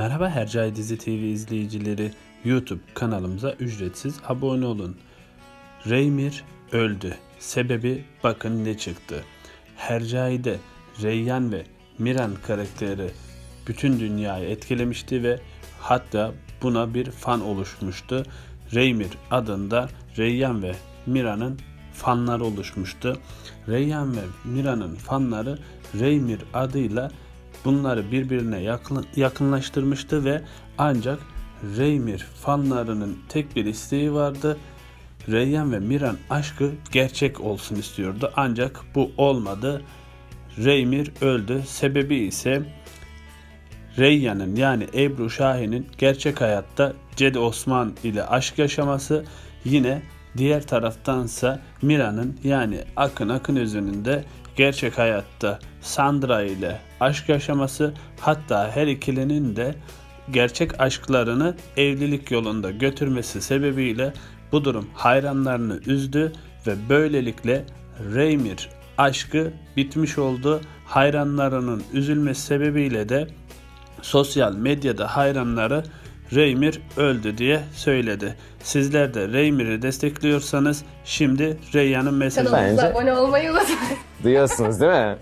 Merhaba Hercai Dizi TV izleyicileri. YouTube kanalımıza ücretsiz abone olun. Reymir öldü. Sebebi bakın ne çıktı. Hercai'de Reyyan ve Miran karakteri bütün dünyayı etkilemişti ve hatta buna bir fan oluşmuştu. Reymir adında Reyyan ve Mira'nın fanları oluşmuştu. Reyyan ve Mira'nın fanları Reymir adıyla bunları birbirine yakın, yakınlaştırmıştı ve ancak Reymir fanlarının tek bir isteği vardı. Reyyan ve Miran aşkı gerçek olsun istiyordu. Ancak bu olmadı. Reymir öldü. Sebebi ise Reyyan'ın yani Ebru Şahin'in gerçek hayatta Cedi Osman ile aşk yaşaması yine diğer taraftansa Mira'nın yani Akın Akın Özü'nün de gerçek hayatta Sandra ile aşk yaşaması hatta her ikilinin de gerçek aşklarını evlilik yolunda götürmesi sebebiyle bu durum hayranlarını üzdü ve böylelikle Reymir aşkı bitmiş oldu. Hayranlarının üzülmesi sebebiyle de sosyal medyada hayranları Reymir öldü diye söyledi. Sizler de Reymir'i destekliyorsanız şimdi Reyyan'ın mesajı Kanalımıza abone olmayı unutmayın. Duyuyorsunuz değil mi?